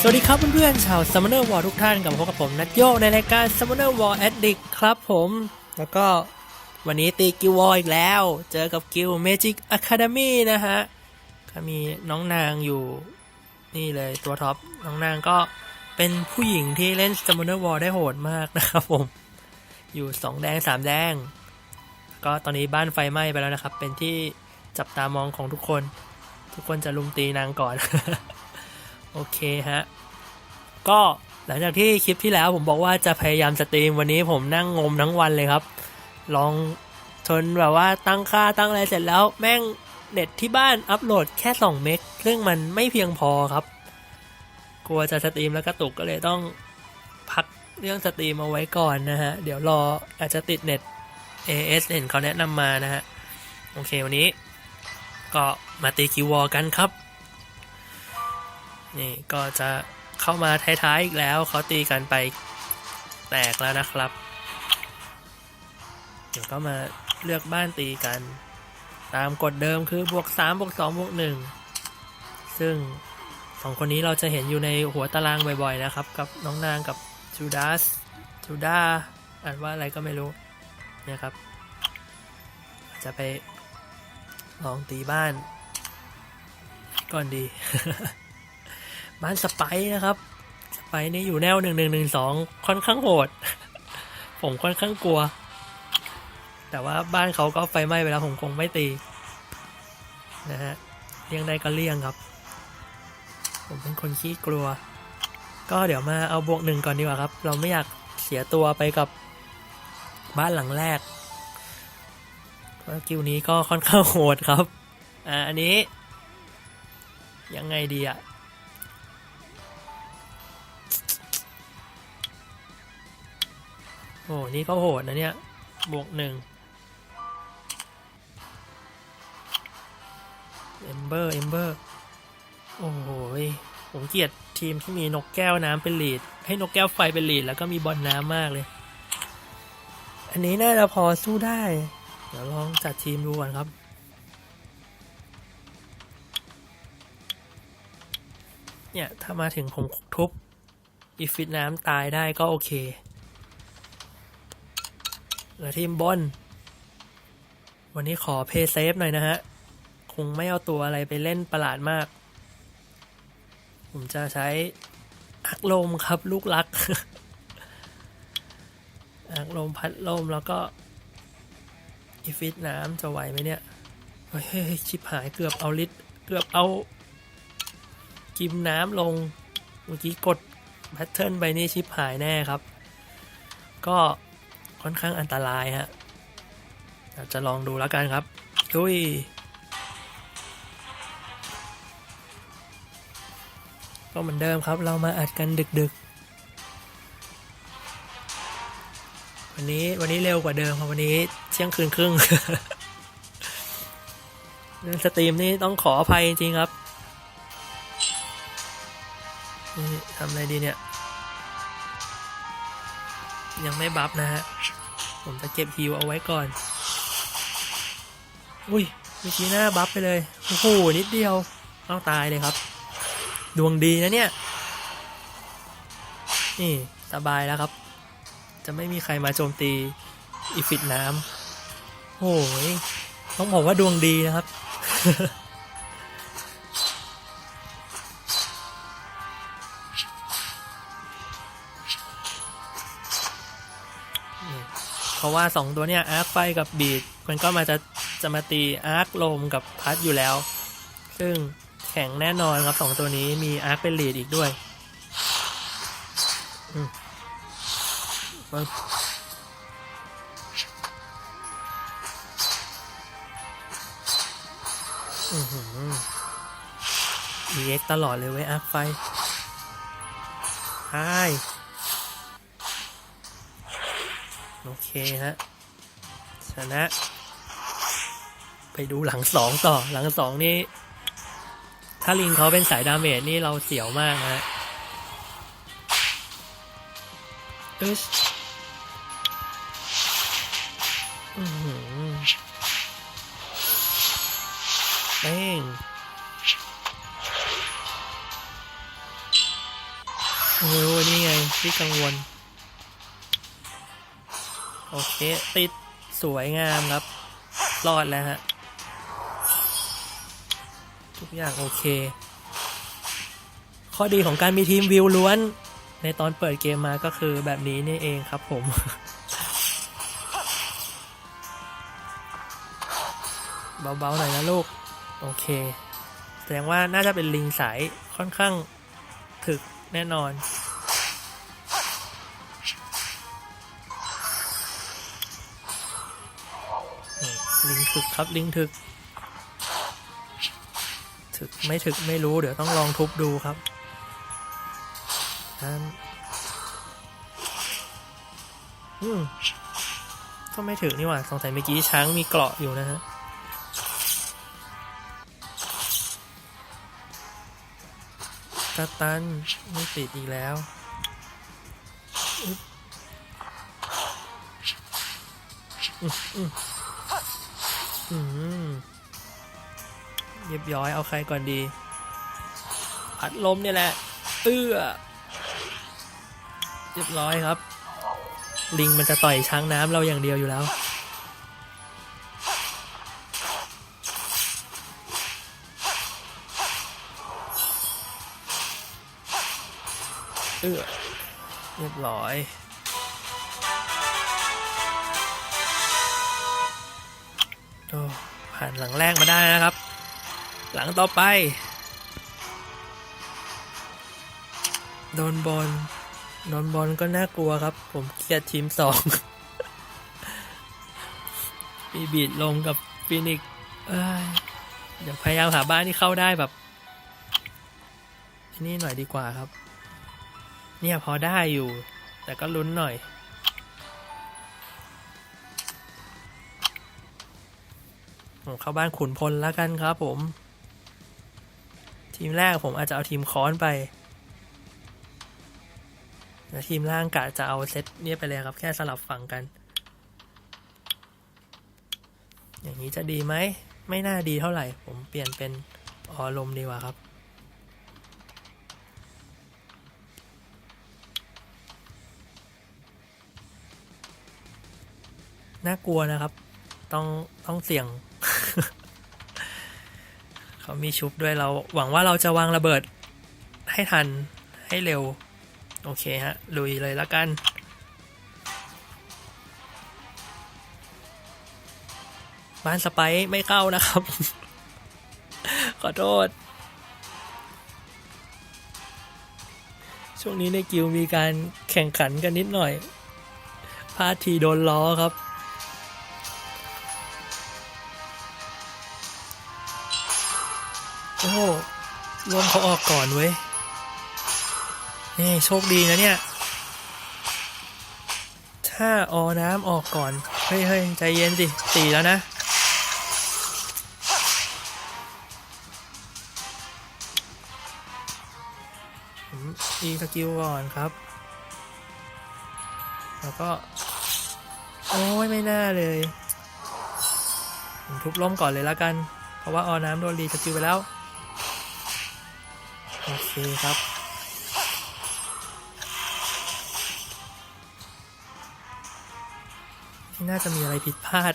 สวัสดีครับเพื่อนๆชาว Summoner War ทุกท่านกลับมาพบกับผมนัทโยในรายการ Summoner War Addict ครับผม แล้วก็วันนี้ตีกิววออีกแล้ว เจอกับกิว Magic Academy นะฮะก็มีน้องนางอยู่นี่เลยตัวท็อป น้องนางก็เป็นผู้หญิงที่เล่น Summoner War ได้โหดมากนะครับผม อยู่ 2 แดง 3 แดง ก็ตอนนี้บ้านไฟไหม้ไปแล้วนะครับ เป็นที่จับตามองของทุกคน ทุกคนจะลุมตีนางก่อน โอเคฮะ ก็หลังจากที่คลิปที่แล้วผมบอกว่าจะพยายามสตรีมวันนี้ผมนั่งงมทั้งวันเลยครับ ลองทนแบบว่าตั้งค่าตั้งอะไรเสร็จแล้วแม่งเน็ตที่บ้านอัปโหลดแค่ 2 เมกซึ่งมันไม่เพียงพอครับ กลัวจะสตรีมแล้วกระตุกก็เลยต้องพักเรื่องสตรีมเอาไว้ก่อนนะฮะ เดี๋ยวรออาจจะติดเน็ต AS เห็นเขาแนะนำมานะฮะ โอเควันนี้ ก็มาตีคิววอลกันครับ นี่ก็จะเข้ามาท้ายๆอีกแล้วเขาตีกันไปแตกแล้วนะครับ เดี๋ยวก็มาเลือกบ้านตีกัน ตามกฎเดิมคือบวก3บวก2บวก1ซึ่งสองคนนี้เราจะเห็นอยู่ในหัวตารางบ่อยๆนะครับ กับน้องนางกับจูดาสจูดาอ่านว่าอะไรก็ไม่รู้เนี่ยครับ จะไปลองตีบ้านก่อนดี บ้านสไปร์นะครับ สไปร์นี่อยู่แนวหนึ่งหนึ่งหนึ่งสองค่อนข้างโหด ผมค่อนข้างกลัว แต่ว่าบ้านเขาก็ไฟไหม้ไปแล้วผมคงไม่ตี นะฮะเลี่ยงได้ก็เลี่ยงครับ ผมเป็นคนขี้กลัว ก็เดี๋ยวมาเอาบวกหนึ่งก่อนดีกว่าครับ เราไม่อยากเสียตัวไปกับบ้านหลังแรกเพราะกิวนี้ก็ค่อนข้างโหดครับ อ่าอันนี้ ยังไงดีอะ โอ้นี่ก็โหดนะเนี่ย บวกหนึ่งเอมเบอร์ เอมเบอร์ โอ้โหผมเกลียดทีมที่มีนกแก้วน้ำเป็นลีด ให้นกแก้วไฟเป็นลีด แล้วก็มีบอลน้ำมากเลย อันนี้น่าจะพอสู้ได้ เดี๋ยวลองจัดทีมดูก่อนครับเนี่ย ถ้ามาถึงผมทุบอีฟิตน้ำตายได้ก็โอเค แล้วทีมบน วันนี้ขอเพย์เซฟหน่อยนะฮะ คงไม่เอาตัวอะไรไปเล่นประหลาดมาก ผมจะใช้อักลมครับลูกรัก อักลมพัดลมแล้วก็อีฟิตน้ำจะไหวไหมเนี่ย เฮ้ยชิบหายเกือบเอาลิตเกือบเอา กิมน้ำลง เมื่อกี้กดแพทเทิร์นไปนี่ชิปหายแน่ครับ ก็ ค่อนข้างอันตรายฮะเราจะลองดูแล้วกันครับดุยก็เหมือนเดิมครับ เรามาอัดกันดึกๆ วันนี้วันนี้เร็วกว่าเดิมครับวันนี้เที่ยงคืนครึ่งเรื่องสตรีมนี่ต้องขออภัยจริงครับทำอะไรดีเนี่ย ยังไม่บัฟนะฮะ ผมจะเก็บฮิวเอาไว้ก่อน อุ้ยเมื่อกี้หน้าบัฟไปเลย โอ้โห นิดเดียว ต้องตายเลยครับ ดวงดีนะเนี่ย นี่ สบายแล้วครับ จะไม่มีใครมาโจมตีอีฟิตน้ำโอ้ยต้องบอกว่าดวงดีนะครับ ราะว่าสองตัวเนี้ยอาร์คไฟกับบีดมันก็มาจะจะมาตีอาร์คลมกับพัดอยู่แล้ว ซึ่งแข็งแน่นอนครับสองตัวนี้มีอาร์คเป็นลีดอีกด้วยอืมปึ๊บอือหือมีเอ็กตลอดเลยเว้ยอาร์คไฟใช่ โอเคฮะ ชนะ ไปดูหลังสองต่อ หลังสองนี่ ถ้าลิงเขาเป็นสายดาเมจนี่เราเสียวมากฮะอึชอือเป้งโอ้ยนี่ไงที่กังวล โอเค ติดสวยงามครับ รอดแล้วฮะ ทุกอย่างโอเค ข้อดีของการมีทีมวิวล้วน ในตอนเปิดเกมมาก็คือแบบนี้นี่เองครับผมเบาๆหน่อยนะลูก โอเค แสดงว่าน่าจะเป็นลิงสายค่อนข้างถึกแน่นอน ลิงถึกครับลิงถึก ถึกไม่ถึกไม่รู้เดี๋ยวต้องลองทุบดูครับนั่นอืมก็ไม่ถึกนี่หว่าสงสัยเมื่อกี้ช้างมีเกราะอยู่นะฮะกระตันไม่ติดอีกแล้วอืมอืม อืมเรียบร้อยเอาใครก่อนดี พัดลมเนี่ยแหละ เอื้อ เรียบร้อยครับ ลิงมันจะต่อยช้างน้ำเราอย่างเดียวอยู่แล้ว เอื้อ เรียบร้อย ผ่านหลังแรกมาได้นะครับ หลังต่อไป โดนบอลโดนบอลก็น่ากลัวครับ ผมเกลียดทีมสองมีบีดลงกับฟินิกอยเดี๋ยวพยายามหาบ้านที่เข้าได้แบบนี่หน่อยดีกว่าครับ เนี่ยพอได้อยู่ แต่ก็ลุ้นหน่อย เข้าบ้านขุนพลแล้วกันครับผม ทีมแรกผมอาจจะเอาทีมค้อนไปแล้วทีมล่างกะจะเอาเซตเนี่ยไปเลยครับ แค่สลับฝั่งกัน อย่างนี้จะดีไหม ไม่น่าดีเท่าไหร่ ผมเปลี่ยนเป็นออลมดีกว่าครับ น่ากลัวนะครับ ต้องต้องเสี่ยง เขามีชุบด้วยเรา หวังว่าเราจะวางระเบิดให้ทันให้เร็ว โอเคฮะ ลุยเลยละกันบ้านสไปซ์ไม่เข้านะครับ ขอโทษ ช่วงนี้ในกิวมีการแข่งขันกันนิดหน่อยพาทีโดนล้อครับ เขาออกก่อนเว้ย นี่โชคดีนะเนี่ย ถ้าออน้ำออกก่อน เฮ้ยเฮ้ยใจเย็นสิสี่แล้วนะผมอีสกิลก่อนครับ แล้วก็ โอ้ยไม่น่าเลยผมทุบล้มก่อนเลยแล้วกัน เพราะว่าออน้ำโดนรีสกิลไปแล้ว โอเคครับ น่าจะมีอะไรผิดพลาด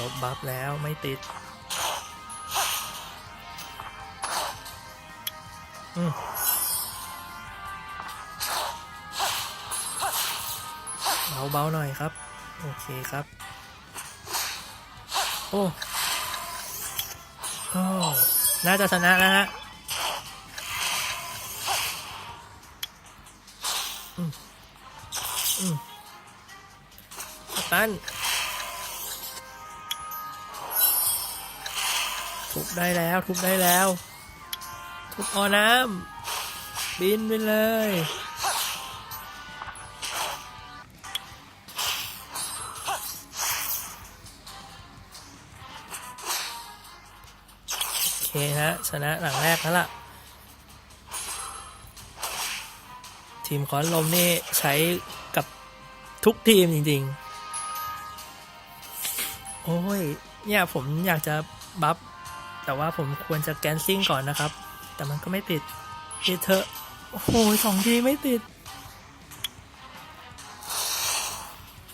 ลบบัฟแล้วไม่ติด อืมเบาๆหน่อยครับ โอเคครับ โอ้โอ้น่าจะชนะแล้วฮะอืมอืมกัปตันทุบได้แล้ว ทุบได้แล้ว ทุบออน้ำบินไปเลย ฮะ ชนะหลังแรกแล้วล่ะ ทีมค้อนลมนี่ใช้กับทุกทีมจริง ๆ โอ้ย เนี่ยผมอยากจะบัฟ แต่ว่าผมควรจะแกนซิ่งก่อนนะครับ แต่มันก็ไม่ติดติดเถอะ โอ้โหสองทีไม่ติด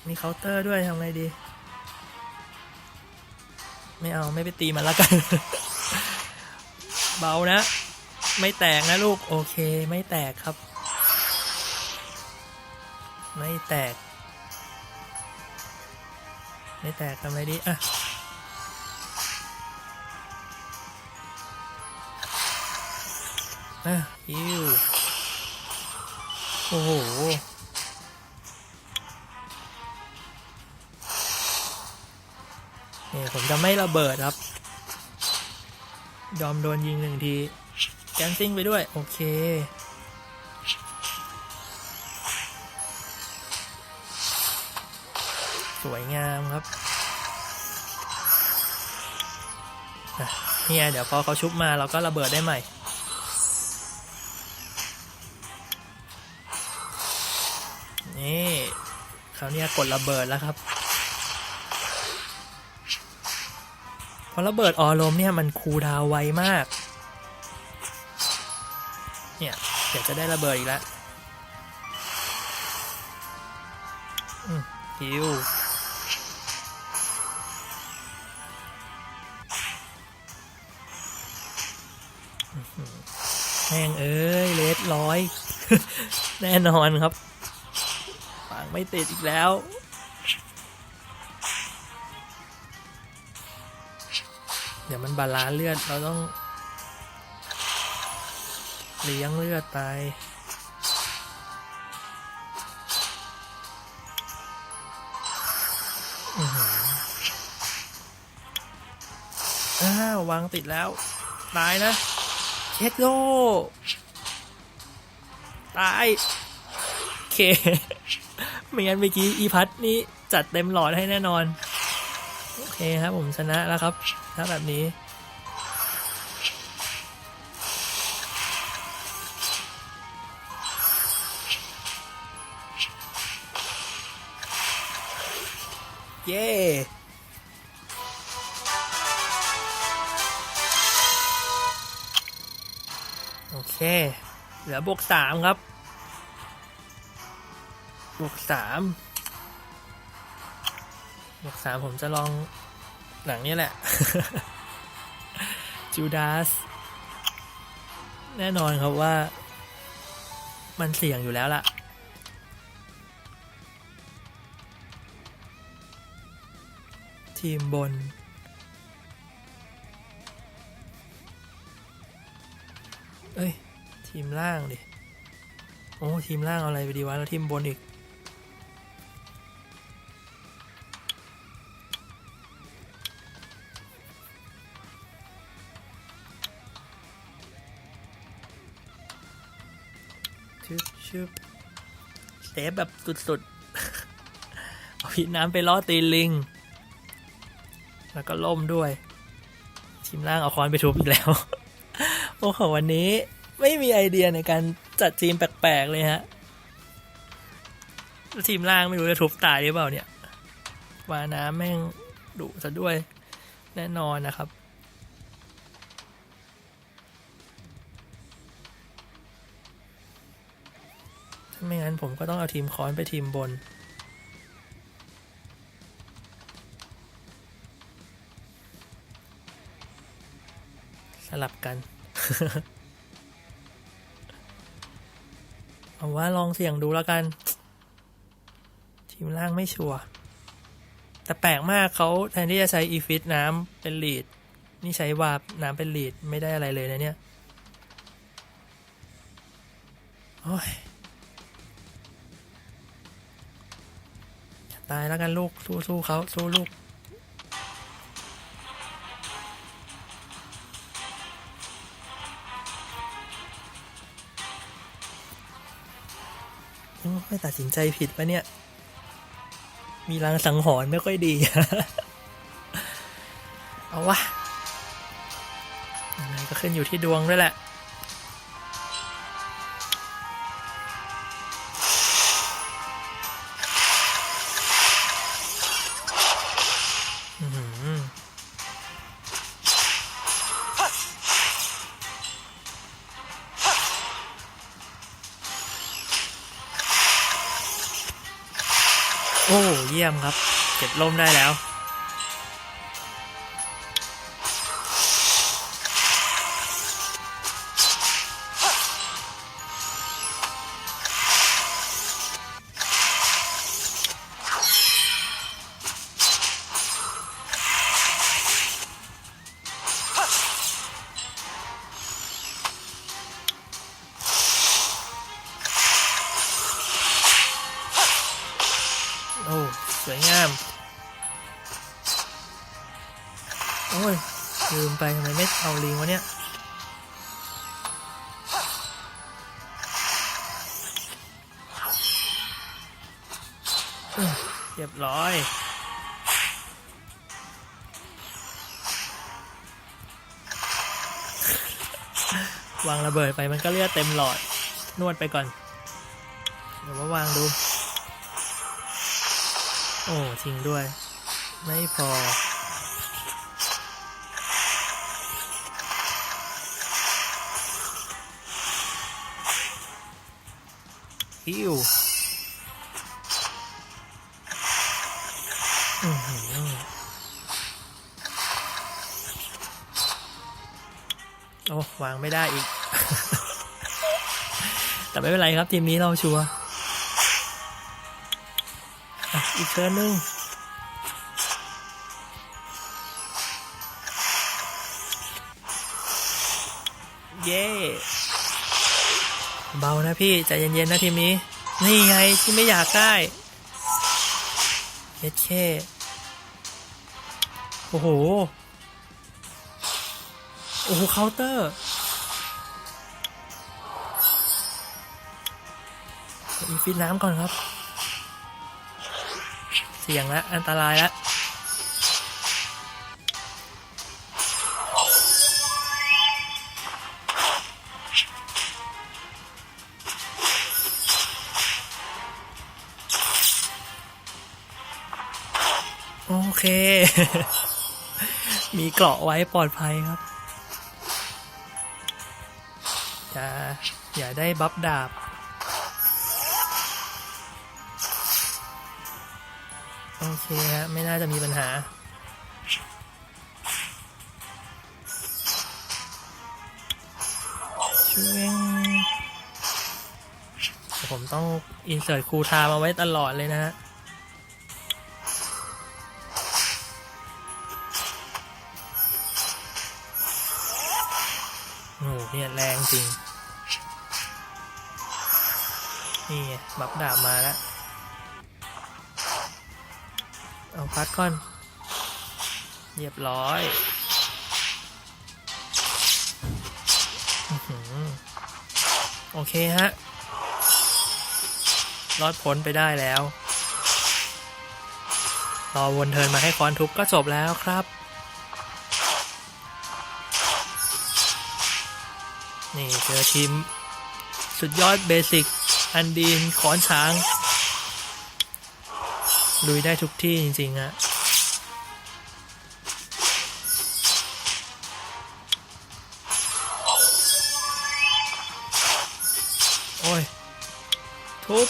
มีเคาน์เตอร์ด้วยทำไงดี ไม่เอาไม่ไปตีมันละกัน เบานะ ไม่แตกนะลูก โอเคไม่แตกครับ ไม่แตก ไม่แตกทำไงดีอะอะฮิวโอ้โหนี่ผมจะไม่ระเบิดครับ ยอมโดนยิงหนึ่งทีแกนซิ่งไปด้วย โอเค สวยงามครับเนี่ยเดี๋ยวพอเขาชุบมาเราก็ระเบิดได้ใหม่ นี่เขาวเนี่ยกดระเบิดแล้วครับ พอระเบิดออลมเนี่ยมันคูลดาวไวมาก เนี่ยเดี๋ยวจะได้ระเบิดอีกแล้วอืมฮิวอื้อหือแม่งเอ้ยเลสร้อย แน่นอนครับฝังไม่ติดอีกแล้ว เดี๋ยวมันบาลานเลือดเราต้อง เลี้ยงเลือดไปอื้อหืออ้าววางติดแล้ว ตายนะเช็ดโลตายโอเคไม่งั้นเมื่อกี้อีพัทนี่จัดเต็มหลอดให้แน่นอน เคครับผมชนะแล้วครับถ้าแบบนี้ เย้โอเค เหลือบวกสามครับ บวกสามบวกสามผมจะลอง หลังนี้แหละจูดาสแน่นอนครับว่า มันเสี่ยงอยู่แล้วล่ะ ทีมบน เอ้ย ทีมล่างดิ โอ้ ทีมล่างเอาอะไรไปดีวะ แล้วทีมบนอีก ชึบชึบเซฟแบบสุดๆ เอาพีน้ำไปล่อตีลิง แล้วก็ล่มด้วย ทีมล่างเอาคอนไปทุบอีกแล้ว โอ้โหวันนี้ไม่มีไอเดียในการจัดทีมแปลกๆเลยฮะแล้วทีมล่างไม่รู้จะทุบตายหรือเปล่าเนี่ย วาน้ำแม่งดุซะด้วยแน่นอนนะครับ ไม่งั้นผมก็ต้องเอาทีมคอนไปทีมบน สลับกัน เอาว่าลองเสี่ยงดูแล้วกัน ทีมล่างไม่ชัวร์แต่แปลกมากเขาแทนที่จะใช้อีฟิตน้ำเป็นลีด นี่ใช้วาบน้ำเป็นลีด ไม่ได้อะไรเลยนะเนี่ย โอ้ย ตายแล้วกันลูกสู้สู้เขาสู้ลูกไม่ตัดสินใจผิดปะเนี่ย มีรางสังหรณ์ไม่ค่อยดี เอาวะยังไงก็ขึ้นอยู่ที่ดวงด้วยแหละ ยี่ยมครับ เก็บล่มได้แล้ว เอาลิงวะเนี่ยเรียบร้อย วางระเบิดไปมันก็เลือดเต็มหลอด นวดไปก่อน เดี๋ยวมาวางดู โอ้ จริงด้วย ไม่พอ ฮิวอื้อหือโอ้วางไม่ได้อีก แต่ไม่เป็นไรครับ ทีมนี้เราชัวร์อะอีกเชิญหนึ่ง เบานะพี่ใจเย็นๆนะทีมนี้ นี่ไงที่ไม่อยากได้เอชเคโอ้โห โอ้โหเคาน์เตอร์ อีฟิตน้ำก่อนครับ เสี่ยงละอันตรายละ เค มีเกราะไว้ปลอดภัยครับอย่าอย่าได้บัฟดาบ โอเคฮะไม่น่าจะมีปัญหาช่วงผมต้องอินเสิร์ตคูทม์มาไว้ตลอดเลยนะฮะ โอ้โหเนี่ยแรงจริง นี่ไงบับดาบมาแล้ว เอาพัดก่อน เรียบร้อยโอเคฮะ รอดพ้นไปได้แล้ว รอวนเทินมาให้คอนทุบก็จบแล้วครับ นี่เจอทีม สุดยอดเบสิก อันดีนขอนช้าง ลุยได้ทุกที่จริงๆฮะโอ้ย ทุบ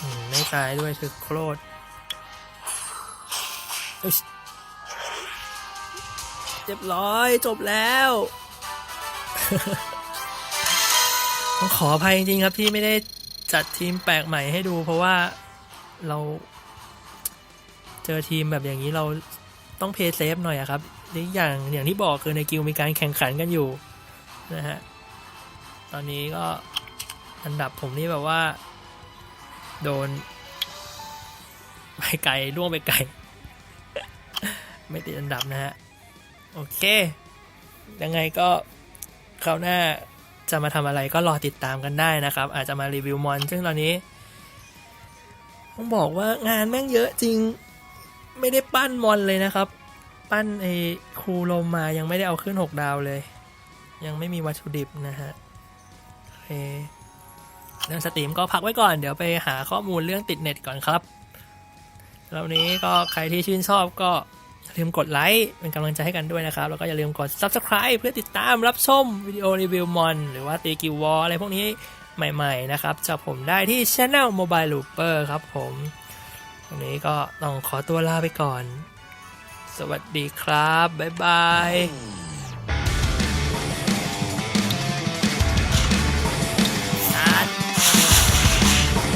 อืมไม่ตายด้วยถึกโครดเรียบร้อยจบแล้ว ต้องขออภัยจริงๆครับที่ไม่ได้จัดทีมแปลกใหม่ให้ดู เพราะว่าเราเจอทีมแบบอย่างนี้เราต้องเพย์เซฟหน่อยครับและอีกอย่างอย่างที่บอกคือในกิลมีการแข่งขันกันอยู่นะฮะ ตอนนี้ก็อันดับผมนี่แบบว่า โดนไปไกลล่วงไปไกล ไม่ติดอันดับนะฮะ โอเค ยังไงก็ คราวหน้าจะมาทำอะไรก็รอติดตามกันได้นะครับ อาจจะมารีวิวมอน ซึ่งตอนนี้ต้องบอกว่างานแม่งเยอะจริงไม่ได้ปั้นมอนเลยนะครับ ปั้นไอ้ครูลมมายังไม่ได้เอาขึ้น 6 ดาวเลย ยังไม่มีวัตถุดิบนะฮะโอเคเรื่องสตรีมก็พักไว้ก่อน เดี๋ยวไปหาข้อมูลเรื่องติดเน็ตก่อนครับแล้วนี้ก็ใครที่ชื่นชอบก็ อย่าลืมกดไลค์เป็นกำลังใจให้กันด้วยนะครับ แล้วก็อย่าลืมกด subscribe เพื่อติดตามรับชมวิดีโอรีวิวมอนหรือว่าตีกิววอลอะไรพวกนี้ใหม่ๆนะครับจากผมได้ที่ Channel Mobile Looper ครับผมวันนี้ก็ต้องขอตัวลาไปก่อน สวัสดีครับ บ๊ายบาย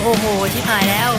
โอ้โหที่หายแล้ว